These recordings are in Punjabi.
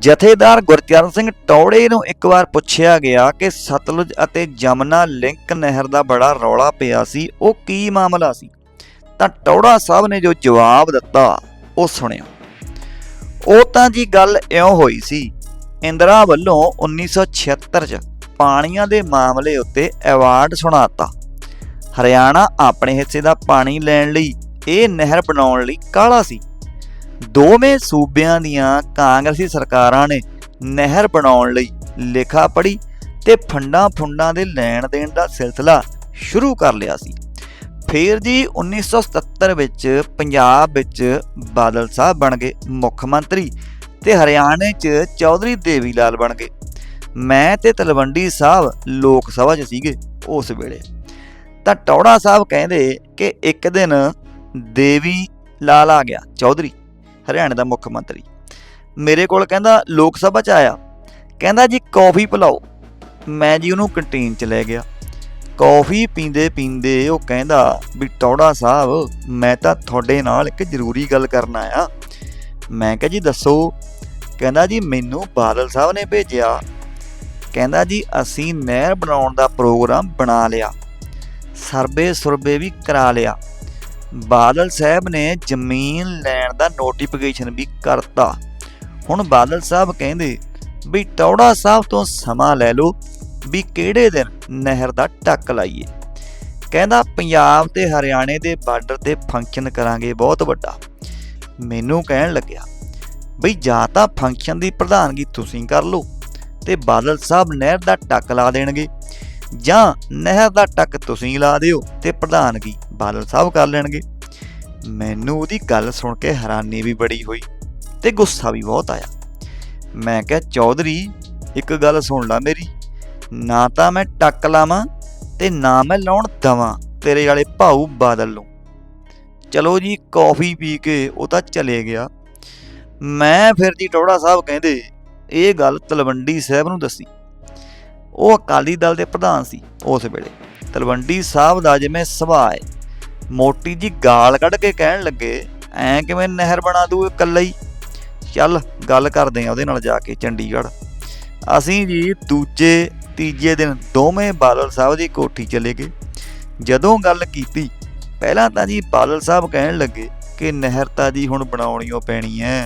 ਜਥੇਦਾਰ ਗੁਰਚਰਨ ਸਿੰਘ ਟੌੜੇ ਨੂੰ ਇੱਕ ਵਾਰ ਪੁੱਛਿਆ ਗਿਆ ਕਿ ਸਤਲੁਜ ਅਤੇ ਜਮਨਾ ਲਿੰਕ ਨਹਿਰ ਦਾ ਬੜਾ ਰੌਲਾ ਪਿਆ ਸੀ, ਉਹ ਕੀ ਮਾਮਲਾ ਸੀ? ਤਾਂ ਟੌੜਾ ਸਾਹਿਬ ਨੇ ਜੋ ਜਵਾਬ ਦਿੱਤਾ, ਉਹ ਸੁਣਿਓ। ਉਹ ਤਾਂ ਜੀ ਗੱਲ ਇਉਂ ਹੋਈ ਸੀ, ਇੰਦਰਾ ਵੱਲੋਂ 1976 ਚ ਪਾਣੀਆਂ ਦੇ ਮਾਮਲੇ ਉੱਤੇ ਐਵਾਰਡ ਸੁਣਾਤਾ। ਹਰਿਆਣਾ ਆਪਣੇ ਹਿੱਸੇ ਦਾ ਪਾਣੀ ਲੈਣ ਲਈ, ਇਹ ਨਹਿਰ ਬਣਾਉਣ ਲਈ ਕਾਲਾ ਸੀ? ਦੋਵੇਂ ਸੂਬਿਆਂ ਦੀਆਂ ਕਾਂਗਰਸੀ ਸਰਕਾਰਾਂ ਨੇ ਨਹਿਰ ਬਣਾਉਣ ਲਈ ਲੇਖਾ ਪੜੀ ਤੇ ਫੰਡਾਂ ਫੁੰਡਾਂ ਦੇ ਲੈਣ ਦੇਣ ਦਾ ਸਿਲਸਿਲਾ ਸ਼ੁਰੂ ਕਰ ਲਿਆ ਸੀ। ਫਿਰ ਜੀ 1977 ਵਿੱਚ ਪੰਜਾਬ ਵਿੱਚ ਬਾਦਲ ਸਾਹਿਬ ਬਣ ਗਏ, ਮੁੱਖ ਮੰਤਰੀ ਤੇ ਹਰਿਆਣੇ 'ਚ ਚੌਧਰੀ ਦੇਵੀ ਲਾਲ ਬਣ ਗਏ। ਮੈਂ ਤੇ ਤਲਵੰਡੀ ਸਾਹਿਬ ਲੋਕ ਸਭਾ 'ਚ ਸੀਗੇ ਉਸ ਵੇਲੇ। ਤਾਂ ਟੌੜਾ ਸਾਹਿਬ ਕਹਿੰਦੇ ਕਿ ਇੱਕ ਦਿਨ ਦੇਵੀ ਲਾਲ ਆ ਗਿਆ, ਚੌਧਰੀ। ਹਰਿਆਣੇ ਦਾ ਮੁੱਖ ਮੰਤਰੀ। ਮੇਰੇ ਕੋਲ ਕਹਿੰਦਾ, ਲੋਕ ਸਭਾ 'ਚ ਆਇਆ। ਕਹਿੰਦਾ, ਜੀ, ਕੌਫੀ ਪਿਲਾਓ। ਮੈਂ ਜੀ ਉਹਨੂੰ ਕੰਟੀਨ 'ਚ ਲੈ ਗਿਆ। ਕੌਫੀ ਪੀਂਦੇ ਪੀਂਦੇ ਉਹ ਕਹਿੰਦਾ, ਵੀ ਟੌੜਾ ਸਾਹਿਬ, ਮੈਂ ਤਾਂ ਤੁਹਾਡੇ ਨਾਲ ਇੱਕ ਜ਼ਰੂਰੀ ਗੱਲ ਕਰਨ ਆਇਆ। ਮੈਂ ਕਿਹਾ, ਜੀ, ਦੱਸੋ। ਕਹਿੰਦਾ, ਜੀ, ਮੈਨੂੰ ਬਾਦਲ ਸਾਹਿਬ ਨੇ ਭੇਜਿਆ। ਕਹਿੰਦਾ, ਜੀ, ਅਸੀਂ ਨਹਿਰ ਬਣਾਉਣ ਦਾ ਪ੍ਰੋਗਰਾਮ ਬਣਾ ਲਿਆ। ਸਰਵੇ ਸੁਰਬੇ ਵੀ ਕਰਾ ਲਿਆ। ਬਾਦਲ ਸਾਹਿਬ ਨੇ ਜ਼ਮੀਨ ਲੈਣ ਦਾ ਨੋਟੀਫਿਕੇਸ਼ਨ ਵੀ ਕਰਤਾ। ਹੁਣ ਬਾਦਲ ਸਾਹਿਬ ਕਹਿੰਦੇ ਵੀ ਟੌੜਾ ਸਾਹਿਬ ਤੋਂ ਸਮਾਂ ਲੈ ਲਓ ਵੀ ਕਿਹੜੇ ਦਿਨ ਨਹਿਰ ਦਾ ਟੱਕ ਲਾਈਏ। ਕਹਿੰਦਾ ਪੰਜਾਬ ਤੇ ਹਰਿਆਣੇ ਦੇ ਬਾਰਡਰ ਤੇ ਫੰਕਸ਼ਨ ਕਰਾਂਗੇ ਬਹੁਤ ਵੱਡਾ। ਮੈਨੂੰ ਕਹਿਣ ਲੱਗਿਆ, ਬਈ ਜਾਂ ਤਾਂ ਫੰਕਸ਼ਨ ਦੀ ਪ੍ਰਧਾਨਗੀ ਤੁਸੀਂ ਕਰ ਲਓ ਤੇ ਬਾਦਲ ਸਾਹਿਬ ਨਹਿਰ ਦਾ ਟੱਕ ਲਾ ਦੇਣਗੇ। ਜਾਂ ਨਹਿਰ ਦਾ ਟੱਕ ਤੁਸੀਂ ਲਾ ਦਿਓ ਤੇ ਪ੍ਰਧਾਨਗੀ ਬਾਦਲ ਸਾਹਿਬ ਕਰ ਲੈਣਗੇ। ਮੈਨੂੰ ਉਹਦੀ ਗੱਲ ਸੁਣ ਕੇ ਹੈਰਾਨੀ ਵੀ ਬੜੀ ਹੋਈ ਤੇ ਗੁੱਸਾ ਵੀ ਬਹੁਤ ਆਇਆ। ਮੈਂ ਕਿਹਾ, ਚੌਧਰੀ, ਇੱਕ ਗੱਲ ਸੁਣ ਲੈ ਮੇਰੀ। ਨਾ ਤਾਂ ਮੈਂ ਟੱਕ ਲਾਵਾਂ ਤੇ ਨਾ ਮੈਂ ਲਾਉਣ ਦਵਾਂ ਤੇਰੇ ਵਾਲੇ ਭਾਊ ਬਾਦਲ ਨੂੰ। ਚਲੋ ਜੀ, ਕੌਫੀ ਪੀ ਕੇ ਉਹ ਤਾਂ ਚਲੇ ਗਿਆ। ਮੈਂ ਫਿਰ ਜੀ ਟੋੜਾ ਸਾਹਿਬ ਕਹਿੰਦੇ, ਇਹ ਗੱਲ ਤਲਵੰਡੀ ਸਾਹਿਬ ਨੂੰ ਦੱਸੀ। ਉਹ ਅਕਾਲੀ ਦਲ ਦੇ ਪ੍ਰਧਾਨ ਸੀ ਉਸ ਵੇਲੇ। ਤਲਵੰਡੀ ਸਾਹਿਬ ਦਾ ਜਿਵੇਂ ਸੁਭਾਅ ਹੈ, ਮੋਟੀ ਜੀ ਗਾਲ ਕੱਢ ਕੇ ਕਹਿਣ ਲੱਗੇ, ਐ ਕਿਵੇਂ ਨਹਿਰ ਬਣਾ ਦੂ ਇਕੱਲਾ ਹੀ? ਚੱਲ ਗੱਲ ਕਰਦੇ ਆ ਉਹਦੇ ਨਾਲ ਜਾ ਕੇ ਚੰਡੀਗੜ੍ਹ। ਅਸੀਂ ਜੀ ਦੂਜੇ, ਤੀਜੇ ਦਿਨ ਦੋਵੇਂ ਬਾਦਲ ਸਾਹਿਬ ਦੀ ਕੋਠੀ ਚਲੇ ਗਏ। ਜਦੋਂ ਗੱਲ ਕੀਤੀ, ਪਹਿਲਾਂ ਤਾਂ ਜੀ ਬਾਦਲ ਸਾਹਿਬ ਕਹਿਣ ਲੱਗੇ ਕਿ ਨਹਿਰ ਤਾਂ ਜੀ ਹੁਣ ਬਣਾਉਣੀ ਓ ਪੈਣੀ ਐ।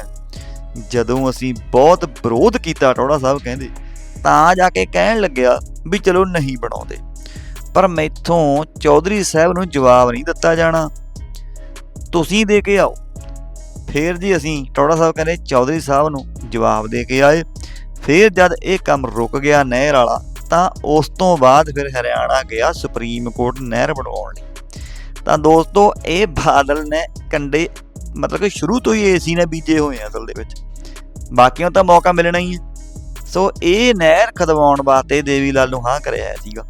ਜਦੋਂ ਅਸੀਂ ਬਹੁਤ ਵਿਰੋਧ ਕੀਤਾ ਟੋੜਾ ਸਾਹਿਬ ਕਹਿੰਦੇ ਤਾਂ ਜਾ ਕੇ ਕਹਿਣ ਲੱਗਿਆ ਵੀ ਚਲੋ ਨਹੀਂ ਬਣਾਉਂਦੇ। ਪਰ ਮੈਥੋਂ ਚੌਧਰੀ ਸਾਹਿਬ ਨੂੰ ਜਵਾਬ ਨਹੀਂ ਦਿੱਤਾ ਜਾਣਾ। ਤੁਸੀਂ ਦੇ ਕੇ ਆਓ। ਫੇਰ ਜੀ ਅਸੀਂ ਟੋੜਾ ਸਾਹਿਬ ਕਹਿੰਦੇ, ਚੌਧਰੀ ਸਾਹਿਬ ਨੂੰ ਜਵਾਬ ਦੇ ਕੇ ਆਏ। ਫੇਰ ਜਦ ਇਹ ਕੰਮ ਰੁਕ ਗਿਆ ਨਹਿਰ ਵਾਲਾ, ਤਾਂ ਉਸ ਤੋਂ ਬਾਅਦ ਫਿਰ ਹਰਿਆਣਾ ਗਿਆ ਸੁਪਰੀਮ ਕੋਰਟ ਨਹਿਰ ਬਣਵਾਉਣ ਲਈ। ਤਾਂ ਦੋਸਤੋ, ਇਹ ਬਾਦਲ ਨੇ ਕੰਡੇ, ਮਤਲਬ ਕਿ ਸ਼ੁਰੂ ਤੋਂ ਹੀ ਏਸੀ ਨੇ ਬੀਜੇ ਹੋਏ ਆ ਅਸਲ ਦੇ ਵਿੱਚ। ਬਾਕੀਆਂ ਤਾਂ ਮੌਕਾ ਮਿਲਣਾ ਹੀ ਹੈ ਸੋ ਇਹ ਨਹਿਰ ਖਦਵਾਉਣ ਵਾਸਤੇ ਦੇਵੀ ਲਾਲ ਨੂੰ ਹਾਂ ਕਰਿਆ ਸੀਗਾ।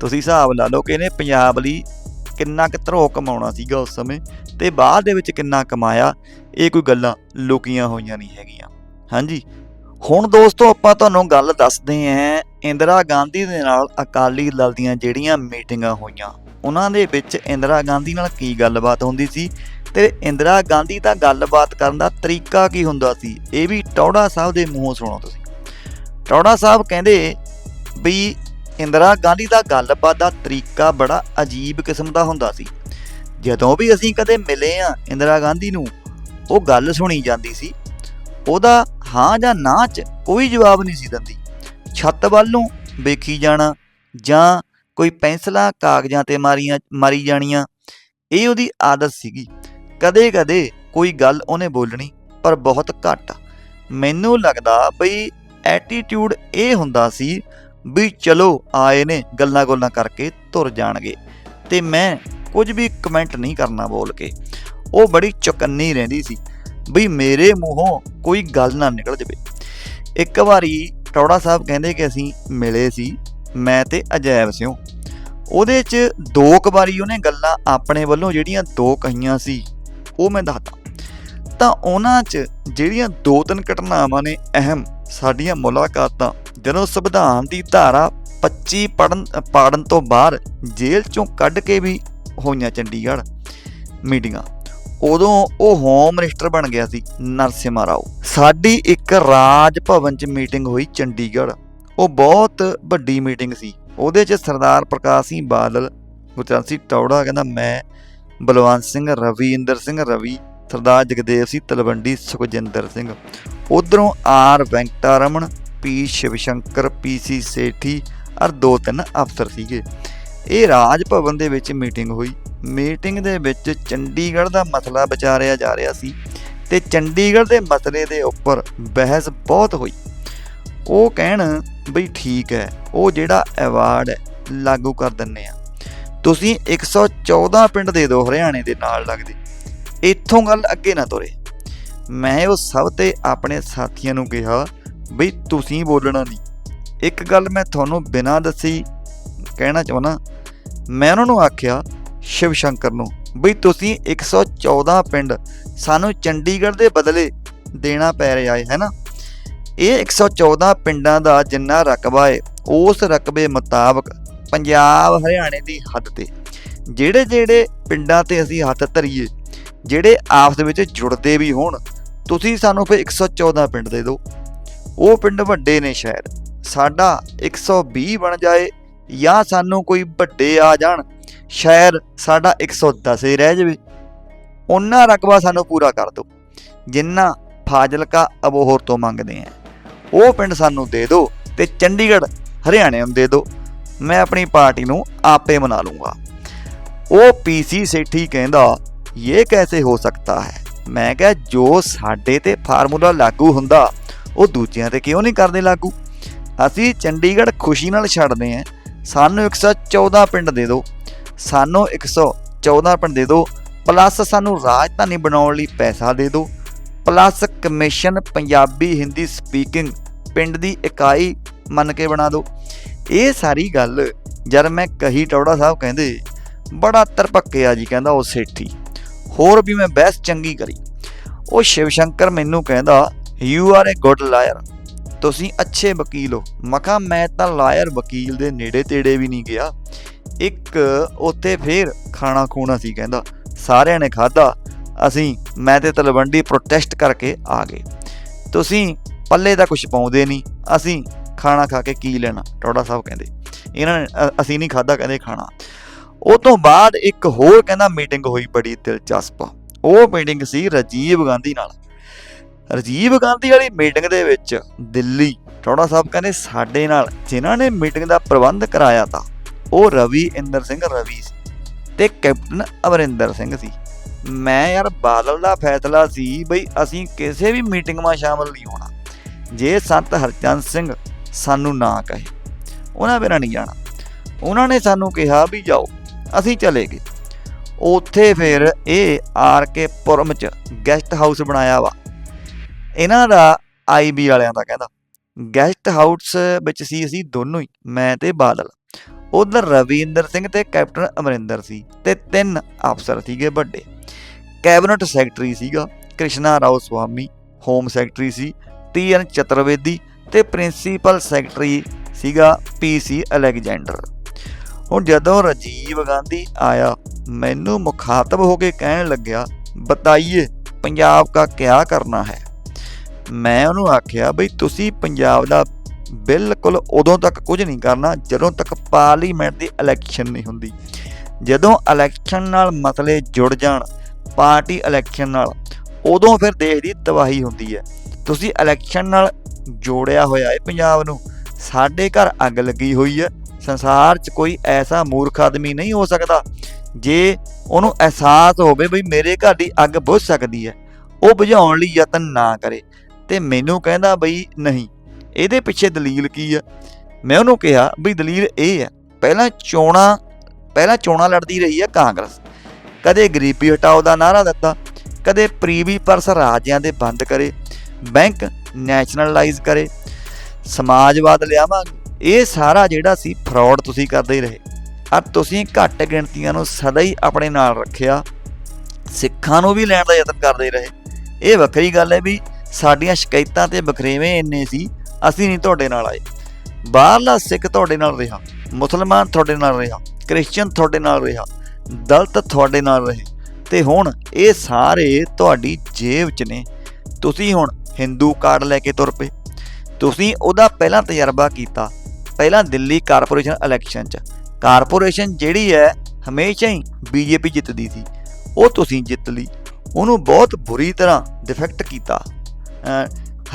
ਤੁਸੀਂ ਹਿਸਾਬ ਲਾ ਲਓ ਕਿ ਇਹਨੇ ਪੰਜਾਬ ਲਈ ਕਿੰਨਾ ਕੁ ਧਰੋ ਕਮਾਉਣਾ ਸੀਗਾ ਉਸ ਸਮੇਂ ਤੇ ਬਾਅਦ ਦੇ ਵਿੱਚ ਕਿੰਨਾ ਕਮਾਇਆ, ਇਹ ਕੋਈ ਗੱਲਾਂ ਲੁਕੀਆਂ ਹੋਈਆਂ ਨਹੀਂ ਹੈਗੀਆਂ। ਹਾਂਜੀ, ਹੁਣ ਦੋਸਤੋ ਆਪਾਂ ਤੁਹਾਨੂੰ ਗੱਲ ਦੱਸਦੇ ਆਂ ਇੰਦਰਾ ਗਾਂਧੀ ਦੇ ਨਾਲ ਅਕਾਲੀ ਦਲ ਦੀਆਂ ਜਿਹੜੀਆਂ ਮੀਟਿੰਗਾਂ ਹੋਈਆਂ। ਉਹਨਾਂ ਦੇ ਵਿੱਚ ਇੰਦਰਾ ਗਾਂਧੀ ਨਾਲ ਕੀ ਗੱਲਬਾਤ ਹੁੰਦੀ ਸੀ ਤੇ ਇੰਦਰਾ ਗਾਂਧੀ ਦਾ ਗੱਲਬਾਤ ਕਰਨ ਦਾ ਤਰੀਕਾ ਕੀ ਹੁੰਦਾ ਸੀ, ਇਹ ਵੀ ਟੌੜਾ ਸਾਹਿਬ ਦੇ ਮੂੰਹੋਂ ਸੁਣੋ ਤੁਸੀਂ। ਟੌੜਾ ਸਾਹਿਬ ਕਹਿੰਦੇ ਵੀ ਇੰਦਰਾ ਗਾਂਧੀ ਦਾ ਗੱਲਬਾਤ ਦਾ ਤਰੀਕਾ ਬੜਾ ਅਜੀਬ ਕਿਸਮ ਦਾ ਹੁੰਦਾ ਸੀ। ਜਦੋਂ ਵੀ ਅਸੀਂ ਕਦੇ ਮਿਲੇ ਆ ਇੰਦਰਾ ਗਾਂਧੀ ਨੂੰ, ਉਹ ਗੱਲ ਸੁਣੀ ਜਾਂਦੀ ਸੀ। ਉਹਦਾ ਹਾਂ ਜਾਂ ਨਾ ਚ ਕੋਈ ਜਵਾਬ ਨਹੀਂ ਸੀ ਦਿੰਦੀ। ਛੱਤ ਵੱਲ ਨੂੰ ਵੇਖੀ ਜਾਣਾ ਜਾਂ ਕੋਈ ਪੈਨਸਲਾਂ ਕਾਗਜ਼ਾਂ ਤੇ ਮਾਰੀਆਂ, ਮਾਰੀ ਜਾਣੀਆਂ, ਇਹ ਉਹਦੀ ਆਦਤ ਸੀਗੀ। ਕਦੇ-ਕਦੇ ਕੋਈ ਗੱਲ ਉਹਨੇ ਬੋਲਣੀ ਪਰ ਬਹੁਤ ਘੱਟ। ਮੈਨੂੰ ਲੱਗਦਾ ਬਈ ਐਟੀਟਿਊਡ ਇਹ ਹੁੰਦਾ ਸੀ ਵੀ ਚਲੋ ਆਏ ਨੇ, ਗੱਲਾਂ ਗੋਲਾਂ ਕਰਕੇ ਤੁਰ ਜਾਣਗੇ। ਤੇ ਮੈਂ ਕੁਝ ਵੀ ਕਮੈਂਟ ਨਹੀਂ ਕਰਨਾ ਬੋਲ ਕੇ, ਉਹ ਬੜੀ ਚੁਕੰਨੀ ਰਹਿੰਦੀ ਸੀ ਵੀ ਮੇਰੇ ਮੂੰਹੋਂ ਕੋਈ ਗੱਲ ਨਾ ਨਿਕਲ ਜਾਵੇ। ਇੱਕ ਵਾਰੀ ਟੌੜਾ ਸਾਹਿਬ ਕਹਿੰਦੇ ਕਿ ਅਸੀਂ ਮਿਲੇ ਸੀ, ਮੈਂ ਤੇ ਅਜੈਬ ਸਿਓ ਉਹਦੇ 'ਚ ਦੋ ਕੁ ਵਾਰੀ ਉਹਨੇ ਗੱਲਾਂ ਆਪਣੇ ਵੱਲੋਂ ਜਿਹੜੀਆਂ ਦੋ ਕਹੀਆਂ ਸੀ, ਉਹ ਮੈਂ ਦੱਸਦਾ। ਤਾਂ ਉਹਨਾਂ 'ਚ ਜਿਹੜੀਆਂ ਦੋ ਤਿੰਨ ਘਟਨਾਵਾਂ ਨੇ ਅਹਿਮ ਸਾਡੀਆਂ ਮੁਲਾਕਾਤਾਂ ਜਦੋਂ ਸੰਵਿਧਾਨ ਦੀ ਧਾਰਾ 25 ਪੜਨ ਪਾੜਨ ਤੋਂ ਬਾਅਦ ਜੇਲ੍ਹ ਚੋਂ ਕੱਢ ਕੇ ਵੀ ਹੋਈਆਂ ਚੰਡੀਗੜ੍ਹ ਮੀਟਿੰਗਾਂ। ਉਦੋਂ ਉਹ ਹੋਮ ਮਿਨਿਸਟਰ ਬਣ ਗਿਆ ਸੀ ਨਰਸਿਮਾ ਰਾਓ। ਸਾਡੀ ਇੱਕ ਰਾਜ ਭਵਨ 'ਚ ਮੀਟਿੰਗ ਹੋਈ ਚੰਡੀਗੜ੍ਹ। ਉਹ ਬਹੁਤ ਵੱਡੀ ਮੀਟਿੰਗ ਸੀ। ਉਹਦੇ 'ਚ ਸਰਦਾਰ ਪ੍ਰਕਾਸ਼ ਸਿੰਘ ਬਾਦਲ, ਗੁਰਚਰਨ ਸਿੰਘ ਟੌੜਾ ਕਹਿੰਦਾ, ਮੈਂ ਬਲਵੰਤ ਸਿੰਘ ਰਵੀਂਦਰ ਸਿੰਘ, ਰਵੀ, ਸਰਦਾਰ ਜਗਦੇਵ ਸਿੰਘ, ਤਲਵੰਡੀ ਸੁਖਜਿੰਦਰ ਸਿੰਘ ਉਧਰੋਂ ਆਰ ਵੈਂਕਟਾਰਮਨ ਪੀ ਸ਼ਿਵਸ਼ੰਕਰ, ਪੀ ਸੀ ਸੇਠੀ ਔਰ ਦੋ ਤਿੰਨ ਅਫਸਰ ਸੀਗੇ। ਇਹ ਰਾਜ ਭਵਨ ਦੇ ਵਿੱਚ ਮੀਟਿੰਗ ਹੋਈ। ਮੀਟਿੰਗ ਦੇ ਵਿੱਚ ਚੰਡੀਗੜ੍ਹ ਦਾ ਮਸਲਾ ਵਿਚਾਰਿਆ ਜਾ ਰਿਹਾ ਸੀ ਤੇ ਚੰਡੀਗੜ੍ਹ ਦੇ ਮਸਲੇ ਦੇ ਉੱਪਰ ਬਹਿਸ ਬਹੁਤ ਹੋਈ। ਉਹ ਕਹਿਣ ਬਈ ਠੀਕ ਹੈ, ਉਹ ਜਿਹੜਾ ਐਵਾਰਡ ਲਾਗੂ ਕਰ ਦਿੰਨੇ ਆ। ਤੁਸੀਂ 114 ਪਿੰਡ ਦੇ ਦਿਓ ਹਰਿਆਣੇ ਦੇ ਨਾਲ ਲੱਗਦੇ। ਇੱਥੋਂ ਗੱਲ ਅੱਗੇ ਨਾ ਤੁਰੇ। ਮੈਂ ਉਹ ਸਭ ਤੇ ਆਪਣੇ ਸਾਥੀਆਂ ਨੂੰ ਕਿਹਾ ਬਈ ਤੁਸੀਂ ਬੋਲਣਾ ਨਹੀਂ। ਇੱਕ ਗੱਲ ਮੈਂ ਤੁਹਾਨੂੰ ਬਿਨਾਂ ਦੱਸੀ ਕਹਿਣਾ ਚਾਹੁੰਦਾ, ਮੈਂ ਉਹਨਾਂ ਨੂੰ ਆਖਿਆ, ਸ਼ਿਵ ਸ਼ੰਕਰ ਨੂੰ ਬਈ ਤੁਸੀਂ 114 ਪਿੰਡ ਸਾਨੂੰ ਚੰਡੀਗੜ੍ਹ ਦੇ ਬਦਲੇ ਦੇਣਾ ਪੈ ਰਿਹਾ ਹੈ ਹੈਨਾ ਇਹ 114 ਪਿੰਡਾਂ ਦਾ ਜਿੰਨਾ ਰਕਬਾ ਹੈ, ਉਸ ਰਕਬੇ ਮੁਤਾਬਕ ਪੰਜਾਬ ਹਰਿਆਣੇ ਦੀ ਹੱਦ ਤੇ। ਜਿਹੜੇ ਜਿਹੜੇ ਪਿੰਡਾਂ ਤੇ ਅਸੀਂ ਹੱਥ ਧਰੀਏ, ਜਿਹੜੇ ਆਪਸ ਵਿੱਚ ਜੁੜਦੇ ਵੀ ਹੋਣ ਤੁਸੀਂ ਸਾਨੂੰ ਫਿਰ 114 ਪਿੰਡ ਦੇ ਦਿਓ। ਉਹ ਪਿੰਡ ਵੱਡੇ ਨੇ ਸ਼ਾਇਦ। ਸਾਡਾ 120 ਬਣ ਜਾਏ ਜਾਂ ਸਾਨੂੰ ਕੋਈ ਵੱਡੇ ਆ ਜਾਣ, ਸ਼ਾਇਦ ਸਾਡਾ 110 ਹੀ ਰਹਿ ਜਾਵੇ। ਉਹਨਾਂ ਰਕਬਾ ਸਾਨੂੰ ਪੂਰਾ ਕਰ ਦਿਓ। ਜਿੰਨਾ ਫਾਜ਼ਿਲਕਾ ਅਬੋਹਰ ਤੋਂ ਮੰਗਦੇ ਆ। ਉਹ ਪਿੰਡ ਸਾਨੂੰ ਦੇ ਦਿਓ ਤੇ ਚੰਡੀਗੜ੍ਹ ਹਰਿਆਣੇ ਨੂੰ ਦੇ ਦਿਓ। ਮੈਂ ਆਪਣੀ ਪਾਰਟੀ ਨੂੰ ਆਪੇ ਮਨਾ ਲੂੰਗਾ। ਉਹ ਪੀਸੀ ਸੇਠੀ ਕਹਿੰਦਾ, ਇਹ ਕੈਸੇ ਹੋ ਸਕਦਾ ਹੈ? ਮੈਂ ਕਿਹਾ, ਜੋ ਸਾਡੇ ਤੇ ਫਾਰਮੂਲਾ ਲਾਗੂ ਹੁੰਦਾ, ਉਹ ਦੂਜਿਆਂ ਤੇ ਕਿਉਂ ਨਹੀਂ ਕਰਦੇ ਲਾਗੂ? ਅਸੀਂ ਚੰਡੀਗੜ੍ਹ ਖੁਸ਼ੀ ਨਾਲ ਛੱਡਦੇ ਆਂ ਸਾਨੂੰ 114 ਪਿੰਡ ਦੇ ਦਿਓ। ਸਾਨੂੰ 114 ਪਿੰਡ ਦੇ ਦਿਓ। ਪਲੱਸ ਸਾਨੂੰ ਰਾਜਧਾਨੀ ਬਣਾਉਣ ਲਈ ਪੈਸਾ ਦੇ ਦਿਓ। Plus commission Punjabi Hindi speaking ਪਿੰਡ ਦੀ ਇਕਾਈ ਮੰਨ ਕੇ ਬਣਾ ਦਿਓ। ਇਹ ਸਾਰੀ ਗੱਲ ਜਦ ਮੈਂ ਕਹੀ ਟੌੜਾ ਸਾਹਿਬ ਕਹਿੰਦੇ, ਬੜਾ ਤਰਪੱਕਿਆ ਜੀ ਕਹਿੰਦਾ ਉਹ ਸੇਠੀ। ਹੋਰ ਵੀ ਮੈਂ ਬਹਿਸ ਚੰਗੀ ਕਰੀ। ਉਹ ਸ਼ਿਵ ਸ਼ੰਕਰ ਮੈਨੂੰ ਕਹਿੰਦਾ you are a good liar ਤੁਸੀਂ ਅੱਛੇ ਵਕੀਲ ਹੋ। ਮਖਾ ਮੈਂ ਤਾਂ ਲਾਇਰ ਵਕੀਲ ਦੇ ਨੇੜੇ ਤੇੜੇ ਵੀ ਨਹੀਂ ਗਿਆ। ਇੱਕ ਉੱਥੇ ਫੇਰ ਖਾਣਾ ਖੂਣਾ ਸੀ, ਕਹਿੰਦਾ। ਸਾਰਿਆਂ ਨੇ ਖਾਦਾ ਅਸੀਂ, ਮੈਂ ਤੇ ਤਲਵੰਡੀ ਪ੍ਰੋਟੈਸਟ ਕਰਕੇ ਆ ਗਏ। ਤੁਸੀਂ ਪੱਲੇ ਦਾ ਕੁਝ ਪਾਉਂਦੇ ਨਹੀਂ। ਅਸੀਂ ਖਾਣਾ ਖਾ ਕੇ ਕੀ ਲੈਣਾ? ਟੋੜਾ ਸਾਹਿਬ ਕਹਿੰਦੇ। ਇਹਨਾਂ ਨੇ ਅਸੀਂ ਨਹੀਂ ਖਾਦਾ ਕਹਿੰਦੇ, ਖਾਣਾ। ਉਹ ਤੋਂ ਬਾਅਦ ਇੱਕ ਹੋਰ ਕਹਿੰਦਾ ਮੀਟਿੰਗ ਹੋਈ ਬੜੀ ਦਿਲਚਸਪ। ਉਹ ਮੀਟਿੰਗ ਸੀ ਰਾਜੀਵ ਗਾਂਧੀ ਨਾਲ। ਰਾਜੀਵ ਗਾਂਧੀ ਵਾਲੀ ਮੀਟਿੰਗ ਦੇ ਵਿੱਚ ਦਿੱਲੀ ਟੋੜਾ ਸਾਹਿਬ ਕਹਿੰਦੇ ਸਾਡੇ ਨਾਲ ਜਿਨ੍ਹਾਂ ਨੇ ਮੀਟਿੰਗ ਦਾ ਪ੍ਰਬੰਧ ਕਰਾਇਆ ਤਾਂ, ਉਹ ਰਵੀ ਇੰਦਰ ਸਿੰਘ ਰਵੀ ਸੀ ਤੇ ਕੈਪਟਨ ਅਮਰਿੰਦਰ ਸਿੰਘ ਸੀ। ਮੈਂ ਯਾਰ ਬਾਦਲ ਦਾ ਫੈਸਲਾ ਸੀ ਬਈ ਅਸੀਂ ਕਿਸੇ ਵੀ ਮੀਟਿੰਗ 'ਮਾ ਸ਼ਾਮਲ ਨਹੀਂ ਹੋਣਾ। ਜੇ ਸੰਤ ਹਰਚੰਦ ਸਿੰਘ ਸਾਨੂੰ ਨਾ ਕਹੇ, ਉਹਨਾਂ ਬਿਨਾਂ ਨਹੀਂ ਜਾਣਾ। ਉਹਨਾਂ ਨੇ ਸਾਨੂੰ ਕਿਹਾ ਵੀ ਜਾਓ। ਅਸੀਂ ਚਲੇ ਗਏ ਉੱਥੇ ਫਿਰ ਇਹ ਆਰ ਕੇ ਪੁਰਮ ਚ ਗੈਸਟ ਹਾਊਸ ਬਣਾਇਆ ਵਾ। ਇਹਨਾਂ ਦਾ ਆਈਬੀ ਵਾਲਿਆਂ ਦਾ ਕਹਿੰਦਾ। ਗੈਸਟ ਹਾਊਸ ਵਿੱਚ ਸੀ ਅਸੀਂ ਦੋਨੋਂ ਹੀ, ਮੈਂ ਤੇ ਬਾਦਲ। ਉਧਰ ਰਵਿੰਦਰ ਸਿੰਘ ਤੇ ਕੈਪਟਨ ਅਮਰਿੰਦਰ ਸੀ ਤੇ ਤਿੰਨ ਅਫਸਰ ਸੀਗੇ ਵੱਡੇ। ਕੈਬਨਿਟ ਸੈਕਟਰੀ ਸੀਗਾ, ਕ੍ਰਿਸ਼ਨਾ ਰਾਓ ਸੁਆਮੀ ਹੋਮ ਸੈਕਟਰੀ ਸੀ, ਟੀ ਐਨ ਚਤਰਵੇਦੀ ਤੇ ਪ੍ਰਿੰਸੀਪਲ ਸੈਕਟਰੀ ਸੀਗਾ ਪੀ ਸੀ ਅਲੈਗਜ਼ੈਂਡਰ। ਹੁਣ ਜਦੋਂ ਰਾਜੀਵ ਗਾਂਧੀ ਆਇਆ, ਮੈਨੂੰ ਮੁਖਾਤਬ ਹੋ ਕੇ ਕਹਿਣ ਲੱਗਿਆ, ਬਤਾਈਏ, ਪੰਜਾਬ ਦਾ ਕਿਆ ਕਰਨਾ ਹੈ? ਮੈਂ ਉਹਨੂੰ ਆਖਿਆ, ਬਈ ਤੁਸੀਂ ਪੰਜਾਬ ਦਾ ਬਿਲਕੁਲ ਉਦੋਂ ਤੱਕ ਕੁਝ ਨਹੀਂ ਕਰਨਾ ਜਦੋਂ ਤੱਕ ਪਾਰਲੀਮੈਂਟ ਦੀ ਇਲੈਕਸ਼ਨ ਨਹੀਂ ਹੁੰਦੀ। ਜਦੋਂ ਇਲੈਕਸ਼ਨ ਨਾਲ ਮਸਲੇ ਜੁੜ ਜਾਣ, ਪਾਰਟੀ ਇਲੈਕਸ਼ਨ ਨਾਲ, ਉਦੋਂ ਫਿਰ ਦੇਸ਼ ਦੀ ਤਬਾਹੀ ਹੁੰਦੀ ਹੈ। ਤੁਸੀਂ ਇਲੈਕਸ਼ਨ ਨਾਲ ਜੋੜਿਆ ਹੋਇਆ ਹੈ ਪੰਜਾਬ ਨੂੰ, ਸਾਡੇ ਘਰ ਅੱਗ ਲੱਗੀ ਹੋਈ ਹੈ ਸੰਸਾਰ 'ਚ ਕੋਈ ਐਸਾ ਮੂਰਖ ਆਦਮੀ ਨਹੀਂ ਹੋ ਸਕਦਾ ਜੇ ਉਹਨੂੰ ਅਹਿਸਾਸ ਹੋਵੇ ਵੀ ਮੇਰੇ ਘਰ ਦੀ ਅੱਗ ਬੁਝ ਸਕਦੀ ਹੈ, ਉਹ ਬੁਝਾਉਣ ਲਈ ਯਤਨ ਨਾ ਕਰੇ ਤੇ ਮੈਨੂੰ ਕਹਿੰਦਾ ਬਈ ਨਹੀਂ, ਇਹਦੇ ਪਿੱਛੇ ਦਲੀਲ ਕੀ ਹੈ? ਮੈਂ ਉਹਨੂੰ ਕਿਹਾ ਵੀ ਦਲੀਲ ਇਹ ਹੈ, ਪਹਿਲਾਂ ਚੋਣਾਂ ਪਹਿਲਾਂ ਚੋਣਾਂ ਲੜਦੀ ਰਹੀ ਹੈ ਕਾਂਗਰਸ। ਕਦੇ ਗਰੀਬੀ ਹਟਾਓ ਦਾ ਨਾਰਾ ਦਿੱਤਾ, ਕਦੇ ਪ੍ਰੀਵੀ ਪਰਸ ਰਾਜਿਆਂ ਦੇ ਬੰਦ ਕਰੇ, ਬੈਂਕ ਨੈਸ਼ਨਲਾਈਜ਼ ਕਰੇ, ਸਮਾਜਵਾਦ ਲਿਆਵਾਂਗੇ। ਇਹ ਸਾਰਾ ਜਿਹੜਾ ਸੀ ਫਰਾਡ ਤੁਸੀਂ ਕਰਦੇ ਰਹੇ। ਆ ਤੁਸੀਂ ਘੱਟ ਗਿਣਤੀਆਂ ਨੂੰ ਸਦਾ ਹੀ ਆਪਣੇ ਨਾਲ ਰੱਖਿਆ। ਸਿੱਖਾਂ ਨੂੰ ਵੀ ਲੈਣ ਦਾ ਯਤਨ ਕਰਦੇ ਰਹੇ। ਇਹ ਵੱਖਰੀ ਗੱਲ ਹੈ ਵੀ ਸਾਡੀਆਂ ਸ਼ਿਕਾਇਤਾਂ ਤੇ ਬਖਰੇਵੇਂ ਇੰਨੇ ਸੀ, ਅਸੀਂ ਨਹੀਂ ਤੁਹਾਡੇ ਨਾਲ ਆਏ। ਬਾਹਰਲਾ ਸਿੱਖ ਤੁਹਾਡੇ ਨਾਲ ਰਿਹਾ, ਮੁਸਲਮਾਨ ਤੁਹਾਡੇ ਨਾਲ ਰਿਹਾ, ਕ੍ਰਿਸਚੀਅਨ ਤੁਹਾਡੇ ਨਾਲ ਰਿਹਾ, ਦਲਤ ਤੁਹਾਡੇ ਨਾਲ ਰਹੇ। ਤੇ ਹੁਣ ਇਹ ਸਾਰੇ ਤੁਹਾਡੀ ਜੇਬ 'ਚ ਨੇ। ਤੁਸੀਂ ਹੁਣ ਹਿੰਦੂ ਕਾਰਡ ਲੈ ਕੇ ਤੁਰ ਪਏ। ਤੁਸੀਂ ਉਹਦਾ ਪਹਿਲਾਂ ਤਜਰਬਾ ਕੀਤਾ। ਪਹਿਲਾਂ ਦਿੱਲੀ ਕਾਰਪੋਰੇਸ਼ਨ ਇਲੈਕਸ਼ਨ 'ਚ। ਕਾਰਪੋਰੇਸ਼ਨ ਜਿਹੜੀ ਹੈ, ਹਮੇਸ਼ਾ ਹੀ ਬੀਜੇਪੀ ਜਿੱਤਦੀ ਸੀ। ਉਹ ਤੁਸੀਂ ਜਿੱਤ ਲਈ। ਉਹਨੂੰ ਬਹੁਤ ਬੁਰੀ ਤਰ੍ਹਾਂ ਡਿਫੈਕਟ ਕੀਤਾ।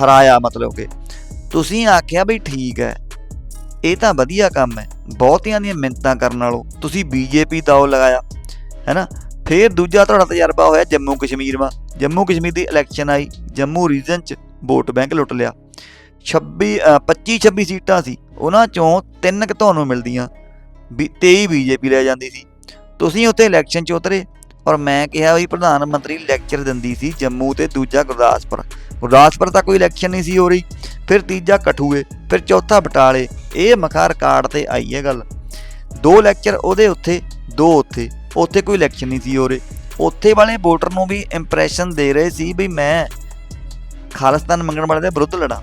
ਹਰਾਇਆ ਮਤਲਬ ਕਿ। ਤੁਸੀਂ ਆਖਿਆ ਵੀ ਠੀਕ ਹੈ। ਇਹ ਤਾਂ ਵਧੀਆ ਕੰਮ ਹੈ। ਬਹੁਤਿਆਂ ਦੀਆਂ ਮਿੰਤਾਂ ਕਰਨ ਨਾਲੋਂ ਤੁਸੀਂ ਬੀਜੇਪੀ ਦਾ ਉਹ ਲਗਾਇਆ। ਹੈਨਾ ਫਿਰ ਦੂਜਾ ਤੁਹਾਡਾ ਤਜਰਬਾ ਹੋਇਆ ਜੰਮੂ ਕਸ਼ਮੀਰ ਵਾ। ਜੰਮੂ ਕਸ਼ਮੀਰ ਦੀ ਇਲੈਕਸ਼ਨ ਆਈ। ਜੰਮੂ ਰੀਜਨ ਚ ਵੋਟ ਬੈਂਕ ਲੁੱਟ ਲਿਆ। 26 25 26 ਸੀਟਾਂ ਸੀ। ਉਹਨਾਂ ਚੋਂ ਤਿੰਨ ਕਿ ਤੁਹਾਨੂੰ ਮਿਲਦੀਆਂ, ਵੀ 23 ਬੀਜੇਪੀ ਲੈ ਜਾਂਦੀ ਸੀ। ਤੁਸੀਂ ਉੱਥੇ ਇਲੈਕਸ਼ਨ 'ਚ ਉਤਰੇ ਔਰ ਮੈਂ ਕਿਹਾ ਵੀ ਪ੍ਰਧਾਨ ਮੰਤਰੀ ਲੈਕਚਰ ਦਿੰਦੀ ਸੀ ਜੰਮੂ ਤੇ ਦੂਜਾ ਗੁਰਦਾਸਪੁਰ। ਗੁਰਦਾਸਪੁਰ ਤਾਂ ਕੋਈ ਇਲੈਕਸ਼ਨ ਨਹੀਂ ਸੀ ਹੋ ਰਹੀ, ਫਿਰ ਤੀਜਾ ਕਠੂਏ, ਫਿਰ ਚੌਥਾ ਬਟਾਲੇ, ਇਹ ਮਖਾ ਰਿਕਾਰਡ ਤੇ ਆਈ ਹੈ ਗੱਲ। ਦੋ ਲੈਕਚਰ ਉਹਦੇ ਉੱਥੇ, ਦੋ ਉੱਥੇ ਉੱਥੇ ਕੋਈ ਇਲੈਕਸ਼ਨ ਨਹੀਂ ਸੀ ਹੋ ਰਹੇ। ਉੱਥੇ ਵਾਲੇ ਵੋਟਰ ਨੂੰ ਵੀ ਇੰਪ੍ਰੈਸ਼ਨ ਦੇ ਰਹੇ ਸੀ ਵੀ ਮੈਂ ਖਾਲਿਸਤਾਨ ਮੰਗਣ ਵਾਲੇ ਦੇ ਵਿਰੁੱਧ ਲੜਾਂ।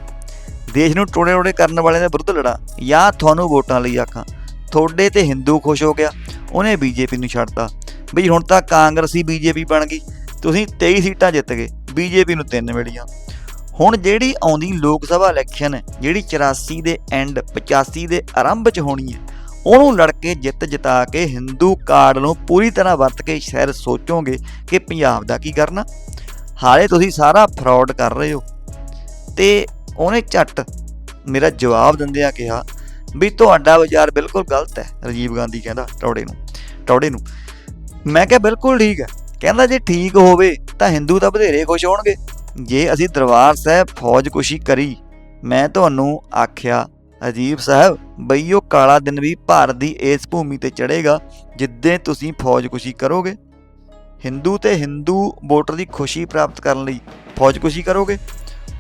ਦੇਸ਼ ਨੂੰ ਟੋੜੇ ਟੋੜੇ ਕਰਨ ਵਾਲਿਆਂ ਦੇ ਵਿਰੁੱਧ ਲੜਾਂ। ਜਾਂ ਤੁਹਾਨੂੰ ਵੋਟਾਂ ਲਈ ਆਖਾਂ। ਤੁਹਾਡੇ ਤੇ ਹਿੰਦੂ ਖੁਸ਼ ਹੋ ਗਿਆ। ਉਹਨੇ ਬੀਜੇਪੀ ਨੂੰ ਛੱਡਤਾ। ਵੀ ਹੁਣ ਤਾਂ ਕਾਂਗਰਸੀ ਬੀਜੇਪੀ ਬਣ ਗਈ। ਤੁਸੀਂ 23 ਸੀਟਾਂ ਜਿੱਤ ਗਏ। ਬੀਜੇਪੀ ਨੂੰ ਤਿੰਨ ਮਿਲੀਆਂ। ਹੁਣ ਜਿਹੜੀ ਆਉਂਦੀ ਲੋਕ ਸਭਾ ਇਲੈਕਸ਼ਨ ਹੈ ਜਿਹੜੀ 84 ਦੇ ਐਂਡ 85 ਦੇ ਆਰੰਭ 'ਚ ਹੋਣੀ ਹੈ, ਉਹਨੂੰ ਲੜ ਕੇ ਜਿੱਤ ਜਿਤਾ ਕੇ ਹਿੰਦੂ ਕਾਰਡ ਨੂੰ ਪੂਰੀ ਤਰ੍ਹਾਂ ਵਰਤ ਕੇ ਸ਼ਾਇਦ ਸੋਚੋਗੇ ਕਿ ਪੰਜਾਬ ਦਾ ਕੀ ਕਰਨਾ? ਹਾਲੇ ਤੁਸੀਂ ਸਾਰਾ ਫਰਾਡ ਕਰ ਰਹੇ ਹੋ। ਤੇ ਉਹਨੇ ਝੱਟ ਮੇਰਾ ਜਵਾਬ ਦਿੰਦਿਆਂ ਕਿਹਾ ਵੀ ਤੁਹਾਡਾ ਵਿਚਾਰ ਬਿਲਕੁਲ ਗਲਤ ਹੈ, ਰਾਜੀਵ ਗਾਂਧੀ ਕਹਿੰਦਾ ਟੌੜੇ ਨੂੰ ਟੌੜੇ ਨੂੰ। ਮੈਂ ਕਿਹਾ, ਬਿਲਕੁਲ ਠੀਕ ਹੈ। ਕਹਿੰਦਾ, ਜੇ ਠੀਕ ਹੋਵੇ ਤਾਂ ਹਿੰਦੂ ਤਾਂ ਬਥੇਰੇ ਖੁਸ਼ ਹੋਣਗੇ। ਜੇ ਅਸੀਂ ਦਰਬਾਰ ਸਾਹਿਬ ਫੌਜਕੁਸ਼ੀ ਕਰੀ, ਮੈਂ ਤੁਹਾਨੂੰ ਆਖਿਆ ਅਜੀਬ ਸਾਹਿਬ, ਬਈ ਉਹ ਕਾਲਾ ਦਿਨ ਵੀ ਭਾਰਤ ਦੀ ਇਸ ਭੂਮੀ ਤੇ ਚੜੇਗਾ ਜਿੱਦੇ ਤੁਸੀਂ ਫੌਜਕੁਸ਼ੀ ਕਰੋਗੇ। ਹਿੰਦੂ ਤੇ ਹਿੰਦੂ ਵੋਟਰ ਦੀ ਖੁਸ਼ੀ ਪ੍ਰਾਪਤ ਕਰਨ ਲਈ ਫੌਜਕੁਸ਼ੀ ਕਰੋਗੇ।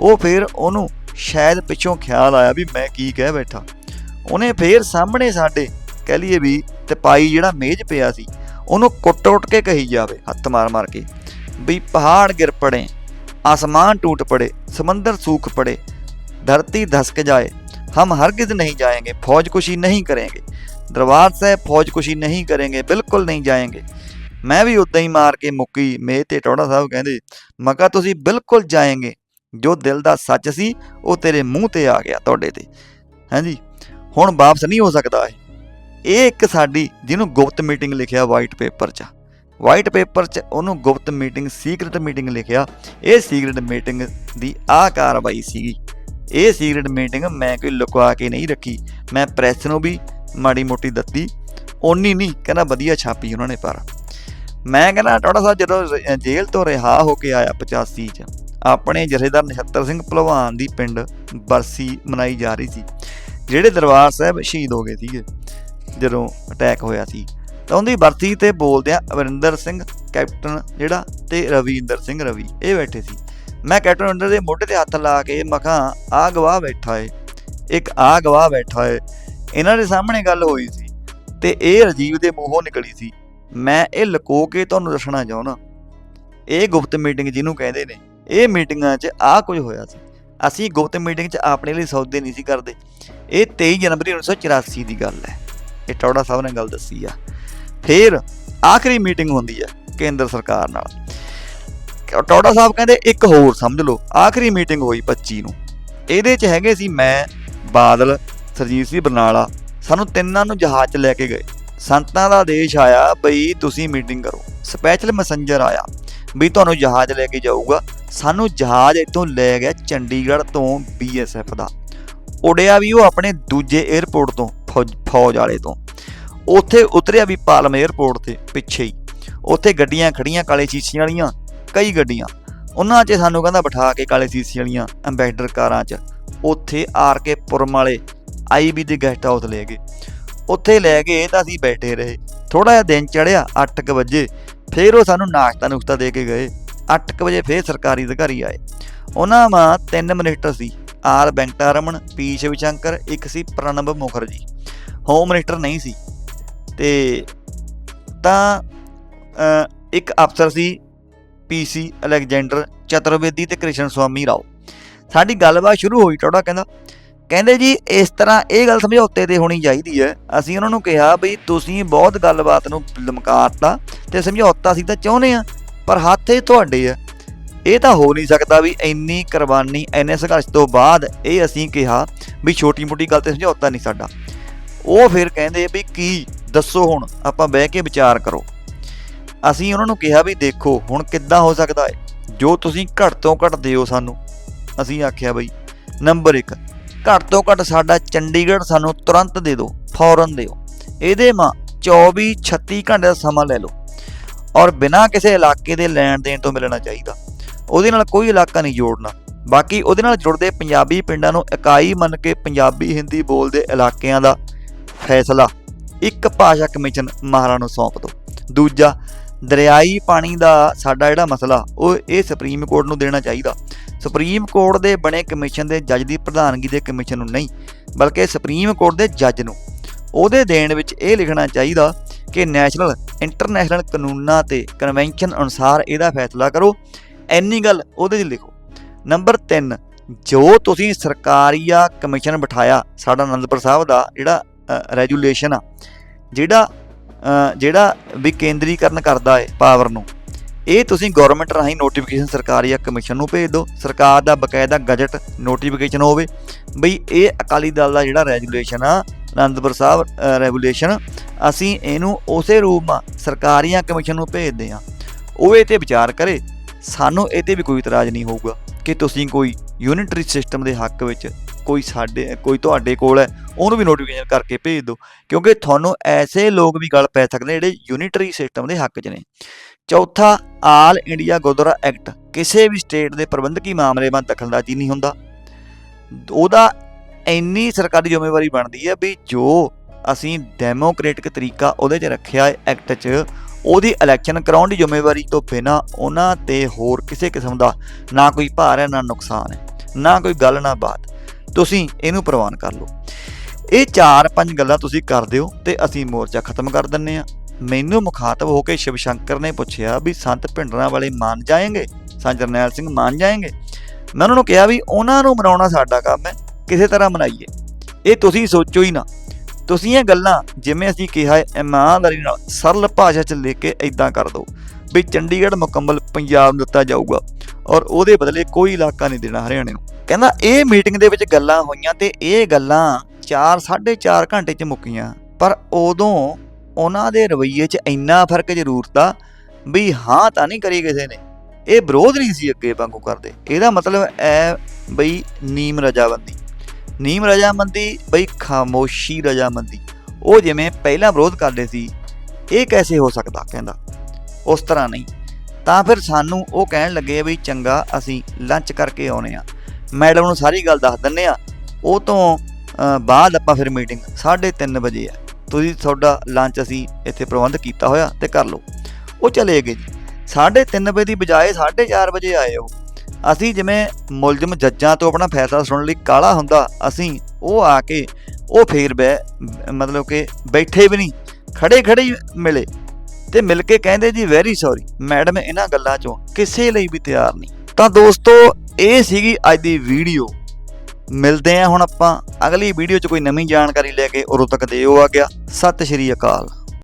ਉਹ ਫਿਰ ਉਹਨੂੰ ਸ਼ਾਇਦ ਪਿੱਛੋਂ ਖਿਆਲ ਆਇਆ ਵੀ ਮੈਂ ਕੀ ਕਹਿ ਬੈਠਾ। ਉਹਨੇ ਫੇਰ ਸਾਹਮਣੇ ਸਾਡੇ ਕਹਿ ਲਈਏ ਵੀ ਤਪਾਈ ਜਿਹੜਾ ਮੇਜ਼ ਪਿਆ ਸੀ, ਉਹਨੂੰ ਕੁੱਟ ਉੱਟ ਕੇ ਕਹੀ ਜਾਵੇ, ਹੱਥ ਮਾਰ-ਮਾਰ ਕੇ, ਵੀ ਪਹਾੜ ਗਿਰ ਪੜੇ, ਆਸਮਾਨ ਟੂਟ ਪੜੇ, ਸਮੁੰਦਰ ਸੂਖ ਪੜੇ, ਧਰਤੀ ਧਸਕ ਜਾਏ, ਹਮ ਹਰਗਿਜ਼ ਨਹੀਂ ਜਾਏਂਗੇ ਫੌਜਕੁਸ਼ੀ ਨਹੀਂ ਕਰਾਂਗੇ, ਦਰਬਾਰ ਸਾਹਿਬ ਫੌਜਕੁਸ਼ੀ ਨਹੀਂ ਕਰਾਂਗੇ, ਬਿਲਕੁਲ ਨਹੀਂ ਜਾਏਂਗੇ। ਮੈਂ ਵੀ ਉਦਾਂ ਹੀ ਮਾਰ ਕੇ ਮੁੱਕੀ ਮੇਹ ਤੇ ਟੋੜਾ ਸਾਹਿਬ ਕਹਿੰਦੇ ਮਗਾ ਤੁਸੀਂ ਬਿਲਕੁਲ ਜਾਏਂਗੇ ਜੋ ਦਿਲ ਦਾ ਸੱਚ ਸੀ, ਉਹ ਤੇਰੇ ਮੂੰਹ ਤੇ ਆ ਗਿਆ ਤੁਹਾਡੇ ਤੇ। ਹਾਂਜੀ, ਹੁਣ ਵਾਪਸ ਨਹੀਂ ਹੋ ਸਕਦਾ ਇਹ। ਇਹ ਇੱਕ ਸਾਡੀ, ਜਿਹਨੂੰ ਗੁਪਤ ਮੀਟਿੰਗ ਲਿਖਿਆ ਵਾਈਟ ਪੇਪਰ 'ਚ ਵਾਈਟ ਪੇਪਰ 'ਚ ਉਹਨੂੰ ਗੁਪਤ ਮੀਟਿੰਗ ਸੀਕ੍ਰੀਟ ਮੀਟਿੰਗ ਲਿਖਿਆ। ਇਹ ਸੀਕ੍ਰੀਟ ਮੀਟਿੰਗ ਦੀ ਆ ਕਾਰਵਾਈ ਸੀਗੀ। ਇਹ ਸੀਕ੍ਰੀਟ ਮੀਟਿੰਗ ਮੈਂ ਕੋਈ ਲੁਕਵਾ ਕੇ ਨਹੀਂ ਰੱਖੀ। ਮੈਂ ਪ੍ਰੈਸ ਨੂੰ ਵੀ ਮਾੜੀ ਮੋਟੀ ਦਿੱਤੀ। ਓਨੀ ਨਹੀਂ, ਕਹਿੰਦਾ ਵਧੀਆ ਛਾਪੀ ਉਹਨਾਂ ਨੇ ਪਰ। ਮੈਂ ਕਹਿੰਦਾ ਟੋੜਾ ਸਾਹਿਬ ਜਦੋਂ ਜੇਲ੍ਹ ਤੋਂ ਰਿਹਾ ਹੋ ਕੇ ਆਇਆ 85 ਚ ਆਪਣੇ ਜਥੇਦਾਰ ਨਛੱਤਰ ਸਿੰਘ ਭਲਵਾਨ ਦੀ ਪਿੰਡ ਬਰਸੀ ਮਨਾਈ ਜਾ ਰਹੀ ਸੀ, ਜਿਹੜੇ ਦਰਬਾਰ ਸਾਹਿਬ ਸ਼ਹੀਦ ਹੋ ਗਏ ਸੀਗੇ, ਜਦੋਂ ਅਟੈਕ ਹੋਇਆ ਸੀ। ਤਾਂ ਉਹਦੀ ਬਰਸੀ ਤੇ ਬੋਲਦਿਆਂ ਆ ਅਵਰਿੰਦਰ ਸਿੰਘ, ਕੈਪਟਨ ਜਿਹੜਾ ਤੇ ਰਵਿੰਦਰ ਸਿੰਘ ਰਵੀ, ਇਹ ਬੈਠੇ ਸੀ। ਮੈਂ ਕੈਪਟਨ ਅਵਰਿੰਦਰ ਦੇ ਮੋਢੇ ਤੇ ਹੱਥ ਲਾ ਕੇ ਮਖਾਂ ਆ ਗਵਾਹ ਬੈਠਾ ਏ, ਇੱਕ ਆ ਗਵਾਹ ਬੈਠਾ ਏ। ਇਹਨਾਂ ਦੇ ਸਾਹਮਣੇ ਗੱਲ ਹੋਈ ਸੀ ਤੇ ਇਹ ਰਜੀਵ ਦੇ ਮੂੰਹੋਂ ਨਿਕਲੀ ਸੀ। ਮੈਂ ਇਹ ਲੁਕੋ ਕੇ ਤੁਹਾਨੂੰ ਦੱਸਣਾ ਚਾਹੁੰਦਾ। ਇਹ ਗੁਪਤ ਮੀਟਿੰਗ ਜਿਹਨੂੰ ਕਹਿੰਦੇ ਨੇ ਇਹ ਮੀਟਿੰਗਾਂ 'ਚ ਆ ਕੁਝ ਹੋਇਆ ਸੀ। ਅਸੀਂ ਗੁਪਤ ਮੀਟਿੰਗ 'ਚ ਆਪਣੇ ਲਈ ਸੌਦੇ ਨਹੀਂ ਸੀ ਕਰਦੇ। ਇਹ 23 ਜਨਵਰੀ 1984 ਦੀ ਗੱਲ ਹੈ। ਇਹ ਟੌੜਾ ਸਾਹਿਬ ਨੇ ਗੱਲ ਦੱਸੀ ਆ। ਫਿਰ ਆਖਰੀ ਮੀਟਿੰਗ ਹੁੰਦੀ ਹੈ ਕੇਂਦਰ ਸਰਕਾਰ ਨਾਲ। ਟੌੜਾ ਸਾਹਿਬ ਕਹਿੰਦੇ, ਇੱਕ ਹੋਰ ਸਮਝ ਲਓ, ਆਖਰੀ ਮੀਟਿੰਗ ਹੋਈ 25 ਨੂੰ। ਇਹਦੇ 'ਚ ਹੈਗੇ ਸੀ ਮੈਂ, ਬਾਦਲ, ਸਰਜੀਤ ਸਿੰਘ ਬਰਨਾਲਾ, ਸਾਨੂੰ ਤਿੰਨਾਂ ਨੂੰ ਜਹਾਜ਼ 'ਚ ਲੈ ਕੇ ਗਏ। ਸੰਤਾਂ ਦਾ ਆਦੇਸ਼ ਆਇਆ, ਬਈ ਤੁਸੀਂ ਮੀਟਿੰਗ ਕਰੋ। ਸਪੈਸ਼ਲ ਮੈਸੇਂਜਰ ਆਇਆ। ਵੀ ਤੁਹਾਨੂੰ ਜਹਾਜ਼ ਲੈ ਕੇ ਜਾਊਗਾ। ਸਾਨੂੰ ਜਹਾਜ਼ ਇੱਥੋਂ ਲੈ ਗਿਆ ਚੰਡੀਗੜ੍ਹ ਤੋਂ ਬੀਐਸਐਫ ਦਾ। ਉੜਿਆ ਵੀ ਉਹ ਆਪਣੇ ਦੂਜੇ 에ਅਰਪੋਰਟ ਤੋਂ, ਫੌਜ- ਫੌਜ ਵਾਲੇ ਤੋਂ। ਉੱਥੇ ਉਤਰਿਆ ਵੀ ਪਾਲਮ 에ਅਰਪੋਰਟ ਤੇ ਪਿੱਛੇ ਹੀ। ਉੱਥੇ ਗੱਡੀਆਂ ਖੜੀਆਂ ਕਾਲੇ ਸ਼ੀਸ਼ਿਆਂ ਵਾਲੀਆਂ, ਕਈ ਗੱਡੀਆਂ। ਉਹਨਾਂ 'ਚ ਸਾਨੂੰ ਕਹਿੰਦਾ ਬਿਠਾ ਕੇ ਕਾਲੇ ਸ਼ੀਸ਼ੇ ਵਾਲੀਆਂ ਐਂਬੈਸਡਰ ਕਾਰਾਂ 'ਚ। ਉੱਥੇ ਆਰ ਕੇ ਪੁਰਮ ਵਾਲੇ ਆਈਬੀ ਦੇ ਗੈਸਟ ਹਾਊਸ ਲੈ ਗਏ। ਉੱਥੇ ਲੈ ਗਏ ਤਾਂ ਅਸੀਂ ਬੈਠੇ ਰਹੇ। ਥੋੜਾ ਜਿਹਾ ਦਿਨ ਚੜਿਆ 8:00 ਵਜੇ ਫਿਰ ਉਹ ਸਾਨੂੰ ਨਾਸ਼ਤਾ ਨੁਕਤਾ ਦੇ ਕੇ ਗਏ। 8:00 ਵਜੇ ਫਿਰ ਸਰਕਾਰੀ ਅਧਿਕਾਰੀ ਆਏ। ਉਹਨਾਂ ਮਾ ਤਿੰਨ ਮਿਨਿਸਟਰ ਸੀ। ਆਰ ਵੈਂਕਟਾ ਰਮਨ ਪੀ ਸ਼ਿਵ ਸ਼ੰਕਰ ਇੱਕ ਸੀ ਪ੍ਰਣਬ ਮੁਖਰਜੀ। ਹੋਮ ਮਿਨਿਸਟਰ ਨਹੀਂ ਸੀ। ਤੇ ਤਾਂ ਇੱਕ ਅਫਸਰ ਸੀ ਪੀਸੀ ਅਲੈਗਜ਼ੈਂਡਰ ਚਤੁਰਵੇਦੀ ਤੇ ਕ੍ਰਿਸ਼ਨ ਸਵਾਮੀ ਰਾਓ। ਸਾਡੀ ਗੱਲਬਾਤ ਸ਼ੁਰੂ ਹੋਈ ਟੋੜਾ ਕਹਿੰਦਾ ਕਹਿੰਦੇ ਜੀ, ਇਸ ਤਰ੍ਹਾਂ ਇਹ ਗੱਲ ਸਮਝੌਤੇ ਤੇ ਹੋਣੀ ਚਾਹੀਦੀ ਹੈ। ਅਸੀਂ ਉਹਨਾਂ ਨੂੰ ਕਿਹਾ ਵੀ ਤੁਸੀਂ ਬਹੁਤ ਗੱਲਬਾਤ ਨੂੰ ਲਮਕਾਤਾ ਤੇ ਸਮਝੌਤਾ ਅਸੀਂ ਤਾਂ ਚਾਹੁੰਦੇ ਆ ਪਰ ਹੱਥ ਇਹ ਤੁਹਾਡੇ ਆ। ਇਹ ਤਾਂ ਹੋ ਨਹੀਂ ਸਕਦਾ ਵੀ ਇੰਨੀ ਕੁਰਬਾਨੀ, ਇੰਨੇ ਸੰਘਰਸ਼ ਤੋਂ ਬਾਅਦ ਇਹ ਅਸੀਂ ਕਿਹਾ ਵੀ ਛੋਟੀ ਮੋਟੀ ਗੱਲ ਤੇ ਸਮਝੌਤਾ ਨਹੀਂ ਸਾਡਾ। ਉਹ ਫਿਰ ਕਹਿੰਦੇ ਵੀ ਕੀ, ਦੱਸੋ ਹੁਣ, ਆਪਾਂ ਬਹਿ ਕੇ ਵਿਚਾਰ ਕਰੋ। ਅਸੀਂ ਉਹਨਾਂ ਨੂੰ ਕਿਹਾ ਵੀ ਦੇਖੋ, ਹੁਣ ਕਿੱਦਾਂ ਹੋ ਸਕਦਾ ਹੈ? ਜੋ ਤੁਸੀਂ ਘੱਟ ਤੋਂ ਘੱਟ ਦਿਓ ਸਾਨੂੰ। ਅਸੀਂ ਆਖਿਆ ਬਈ, ਨੰਬਰ 1 ਘੱਟ ਤੋਂ ਘੱਟ ਸਾਡਾ ਚੰਡੀਗੜ੍ਹ ਸਾਨੂੰ ਤੁਰੰਤ ਦੇ ਦਿਓ, ਫੌਰਨ ਦਿਓ। ਇਹਦੇ ਮਾਂ 24 36 ਘੰਟੇ ਦਾ ਸਮਾਂ ਲੈ ਲਓ। ਔਰ ਬਿਨਾਂ ਕਿਸੇ ਇਲਾਕੇ ਦੇ ਲੈਣ ਦੇਣ ਤੋਂ ਮਿਲਣਾ ਚਾਹੀਦਾ। ਉਹਦੇ ਨਾਲ ਕੋਈ ਇਲਾਕਾ ਨਹੀਂ ਜੋੜਨਾ। ਬਾਕੀ ਉਹਦੇ ਨਾਲ ਜੁੜਦੇ ਪੰਜਾਬੀ ਪਿੰਡਾਂ ਨੂੰ ਇਕਾਈ ਮੰਨ ਕੇ ਪੰਜਾਬੀ ਹਿੰਦੀ ਬੋਲਦੇ ਇਲਾਕਿਆਂ ਦਾ ਫੈਸਲਾ। ਇੱਕ ਭਾਸ਼ਾ ਕਮਿਸ਼ਨ ਮਹਾਰਾ ਨੂੰ ਸੌਂਪ ਦਿਓ। ਦੂਜਾ ਦਰਿਆਈ ਪਾਣੀ ਦਾ ਸਾਡਾ ਜਿਹੜਾ ਮਸਲਾ, ਉਹ ਇਹ ਸੁਪਰੀਮ ਕੋਰਟ ਨੂੰ ਦੇਣਾ ਚਾਹੀਦਾ। ਸੁਪਰੀਮ ਕੋਰਟ ਦੇ ਬਣੇ ਕਮਿਸ਼ਨ ਦੇ ਜੱਜ ਦੀ ਪ੍ਰਧਾਨਗੀ ਦੇ ਕਮਿਸ਼ਨ ਨੂੰ ਨਹੀਂ, ਬਲਕਿ ਸੁਪਰੀਮ ਕੋਰਟ ਦੇ ਜੱਜ ਨੂੰ। ਉਹਦੇ ਦੇਣ ਵਿੱਚ ਇਹ ਲਿਖਣਾ ਚਾਹੀਦਾ ਕਿ ਨੈਸ਼ਨਲ ਇੰਟਰਨੈਸ਼ਨਲ ਕਾਨੂੰਨਾਂ ਤੇ ਕਨਵੈਨਸ਼ਨ ਅਨੁਸਾਰ ਇਹਦਾ ਫੈਸਲਾ ਕਰੋ। ਐਨੀ ਗੱਲ ਉਹਦੇ 'ਚ ਲਿਖੋ। ਨੰਬਰ 3 ਜੋ ਤੁਸੀਂ ਸਰਕਾਰੀਆ ਕਮਿਸ਼ਨ ਬਿਠਾਇਆ, ਸਾਡਾ ਅਨੰਦਪੁਰ ਸਾਹਿਬ ਦਾ ਜਿਹੜਾ ਰੈਜੂਲੇਸ਼ਨ ਆ, ਜਿਹੜਾ ਜਿਹੜਾ ਵੀ ਕੇਂਦਰੀਕਰਨ ਕਰਦਾ ਹੈ ਪਾਵਰ ਨੂੰ, ਇਹ ਤੁਸੀਂ ਗਵਰਨਮੈਂਟ ਰਾਹੀਂ ਨੋਟੀਫਿਕੇਸ਼ਨ ਸਰਕਾਰੀ ਕਮਿਸ਼ਨ ਨੂੰ ਭੇਜ ਦਿਓ। ਸਰਕਾਰ ਦਾ ਬਕਾਇਦਾ ਗਜਟ ਨੋਟੀਫਿਕੇਸ਼ਨ ਹੋਵੇ। ਬਈ ਇਹ ਅਕਾਲੀ ਦਲ ਦਾ ਜਿਹੜਾ ਰੈਗੂਲੇਸ਼ਨ ਆ, ਅਨੰਦਪੁਰ ਸਾਹਿਬ ਰੈਗੂਲੇਸ਼ਨ ਅਸੀਂ ਇਹਨੂੰ ਉਸੇ ਰੂਪ ਮਾ ਸਰਕਾਰੀਆਂ ਕਮਿਸ਼ਨ ਨੂੰ ਭੇਜਦੇ ਆ ਉਹ ਇਹ ਤੇ ਵਿਚਾਰ ਕਰੇ। ਸਾਨੂੰ ਇਹ ਤੇ ਵੀ ਕੋਈ ਇਤਰਾਜ਼ ਨਹੀਂ ਹੋਊਗਾ ਕਿ ਤੁਸੀਂ ਕੋਈ ਯੂਨਿਟਰੀ ਸਿਸਟਮ ਦੇ ਹੱਕ ਵਿੱਚ ਕੋਈ ਸਾਡੇ, ਕੋਈ ਤੁਹਾਡੇ ਕੋਲ ਹੈ, ਉਹਨੂੰ ਵੀ ਨੋਟੀਫਿਕੇਸ਼ਨ ਕਰਕੇ ਭੇਜ ਦਿਓ। ਕਿਉਂਕਿ ਤੁਹਾਨੂੰ ਐਸੇ ਲੋਕ ਵੀ ਗੱਲ ਪੈ ਸਕਦੇ ਜਿਹੜੇ ਯੂਨਿਟਰੀ ਸਿਸਟਮ ਦੇ ਹੱਕ 'ਚ ਨੇ। ਚੌਥਾ ਆਲ ਇੰਡੀਆ ਗੁਰਦੁਆਰਾ ਐਕਟ ਕਿਸੇ ਵੀ ਸਟੇਟ ਦੇ ਪ੍ਰਬੰਧਕੀ ਮਾਮਲੇ ਵਿੱਚ ਦਖਲਅੰਦਾਜ਼ੀ ਨਹੀਂ ਹੁੰਦਾ। ਉਹਦਾ ਇੰਨੀ ਸਰਕਾਰੀ ਜ਼ਿੰਮੇਵਾਰੀ ਬਣਦੀ ਹੈ ਵੀ ਜੋ ਅਸੀਂ ਡੈਮੋਕ੍ਰੈਟਿਕ ਤਰੀਕਾ ਉਹਦੇ 'ਚ ਰੱਖਿਆ ਹੈ ਐਕਟ 'ਚ, ਉਹਦੀ ਇਲੈਕਸ਼ਨ ਕਰਾਉਣ ਦੀ ਜ਼ਿੰਮੇਵਾਰੀ ਤੋਂ ਬਿਨਾ ਉਹਨਾਂ ਤੇ ਹੋਰ ਕਿਸੇ ਕਿਸਮ ਦਾ ਨਾ ਕੋਈ ਭਾਰ ਹੈ, ਨਾ ਨੁਕਸਾਨ ਹੈ, ਨਾ ਕੋਈ ਗੱਲ, ਨਾ ਬਾਤ। ਤੁਸੀਂ ਇਹਨੂੰ ਪ੍ਰਵਾਨ ਕਰ ਲਓ। ਇਹ ਚਾਰ ਪੰਜ ਗੱਲਾਂ ਤੁਸੀਂ ਕਰ ਦਿਓ ਤੇ ਅਸੀਂ ਮੋਰਚਾ ਖਤਮ ਕਰ ਦਿੰਨੇ ਆ। ਮੈਨੂੰ ਮੁਖਾਤਬ ਹੋ ਕੇ ਸ਼ਿਵ ਸ਼ੰਕਰ ਨੇ ਪੁੱਛਿਆ ਵੀ ਸੰਤ ਭਿੰਡਰਾਂ ਵਾਲੇ ਮੰਨ ਜਾਏਂਗੇ? ਸੰਤ ਜਰਨੈਲ ਸਿੰਘ ਮੰਨ ਜਾਏਂਗੇ? ਮੈਂ ਉਹਨਾਂ ਨੂੰ ਕਿਹਾ ਵੀ ਉਹਨਾਂ ਨੂੰ ਮਨਾਉਣਾ ਸਾਡਾ ਕੰਮ ਹੈ, ਕਿਸੇ ਤਰ੍ਹਾਂ ਮਨਾਈਏ। ਇਹ ਤੁਸੀਂ ਸੋਚੋ ਹੀ ਨਾ। ਤੁਸੀਂ ਇਹ ਗੱਲਾਂ ਜਿਵੇਂ ਅਸੀਂ ਕਿਹਾ ਹੈ ਇਮਾਨਦਾਰੀ ਨਾਲ ਸਰਲ ਭਾਸ਼ਾ 'ਚ ਲੈ ਕੇ ਇਦਾਂ ਕਰ ਦਿਓ ਵੀ ਚੰਡੀਗੜ੍ਹ ਮੁਕੰਮਲ ਪੰਜਾਬ ਨੂੰ ਦਿੱਤਾ ਜਾਊਗਾ ਔਰ ਉਹਦੇ ਬਦਲੇ ਕੋਈ ਇਲਾਕਾ ਨਹੀਂ ਦੇਣਾ ਹਰਿਆਣੇ ਨੂੰ। ਕਹਿੰਦਾ ਇਹ ਮੀਟਿੰਗ ਦੇ ਵਿੱਚ ਗੱਲਾਂ ਹੋਈਆਂ ਤੇ ਇਹ ਗੱਲਾਂ 4 4.5 ਘੰਟੇ 'ਚ ਮੁੱਕੀਆਂ। ਪਰ ਉਦੋਂ ਉਹਨਾਂ ਦੇ ਰਵੱਈਏ 'ਚ ਇੰਨਾ ਫ਼ਰਕ ਜ਼ਰੂਰ ਤਾ ਵੀ ਹਾਂ ਤਾਂ ਨਹੀਂ ਕਰੀ ਕਿਸੇ ਨੇ। ਇਹ ਵਿਰੋਧ ਨਹੀਂ ਸੀ ਅੱਗੇ ਵਾਂਗੂ ਕਰਦੇ। ਇਹਦਾ ਮਤਲਬ ਐ ਬਈ ਨੀਮ ਰਜਾਬੰਦੀ। ਨੀਮ ਰਜਾਮੰਦੀ ਬਈ ਖਾਮੋਸ਼ੀ ਰਜਾਮੰਦੀ ਉਹ ਜਿਵੇਂ ਪਹਿਲਾਂ ਵਿਰੋਧ ਕਰਦੇ ਸੀ, ਇਹ ਕੈਸੇ ਹੋ ਸਕਦਾ ਕਹਿੰਦਾ। ਉਸ ਤਰ੍ਹਾਂ ਨਹੀਂ। ਤਾਂ ਫਿਰ ਸਾਨੂੰ ਉਹ ਕਹਿਣ ਲੱਗੇ ਵੀ ਚੰਗਾ, ਅਸੀਂ ਲੰਚ ਕਰਕੇ ਆਉਨੇ ਆ। ਮੈਡਮ ਨੂੰ ਸਾਰੀ ਗੱਲ ਦੱਸ ਦਿੰਨੇ ਆ। ਉਹ ਤੋਂ ਬਾਅਦ ਆਪਾਂ ਫਿਰ ਮੀਟਿੰਗ 3:30 ਵਜੇ ਆ। ਤੁਸੀਂ ਤੁਹਾਡਾ ਲੰਚ ਅਸੀਂ ਇੱਥੇ ਪ੍ਰਬੰਧ ਕੀਤਾ ਹੋਇਆ ਤੇ ਕਰ ਲਓ। ਉਹ ਚਲੇ ਗਏ ਜੀ। 3:30 ਵਜੇ ਦੀ ਬਜਾਏ 4:30 ਵਜੇ ਆਏ ਉਹ। ਅਸੀਂ ਜਿਵੇਂ ਮੁਲਜ਼ਮ ਜੱਜਾਂ ਤੋਂ ਆਪਣਾ ਫੈਸਲਾ ਸੁਣਨ ਲਈ ਕਾਲਾ ਹੁੰਦਾ, ਅਸੀਂ ਉਹ ਆ ਕੇ ਉਹ ਫੇਰ ਬੈ ਮਤਲਬ ਕਿ ਬੈਠੇ ਵੀ ਨਹੀਂ, ਖੜੇ ਖੜੇ ਮਿਲੇ। ਤੇ ਮਿਲ ਕੇ ਕਹਿੰਦੇ ਜੀ ਵੈਰੀ ਸੌਰੀ ਮੈਡਮ, ਇਹਨਾਂ ਗੱਲਾਂ ਚੋਂ ਕਿਸੇ ਲਈ ਵੀ ਤਿਆਰ ਨਹੀਂ। ਤਾਂ ਦੋਸਤੋ ਇਹ ਸੀਗੀ ਅੱਜ ਦੀ ਵੀਡੀਓ। ਮਿਲਦੇ ਆ ਹੁਣ ਆਪਾਂ ਅਗਲੀ ਵੀਡੀਓ 'ਚ ਕੋਈ ਨਵੀਂ ਜਾਣਕਾਰੀ ਲੈ ਕੇ। ਉਦੋਂ ਤੱਕ ਦਿਓ ਆ ਗਿਆ। ਸਤਿ ਸ਼੍ਰੀ ਅਕਾਲ।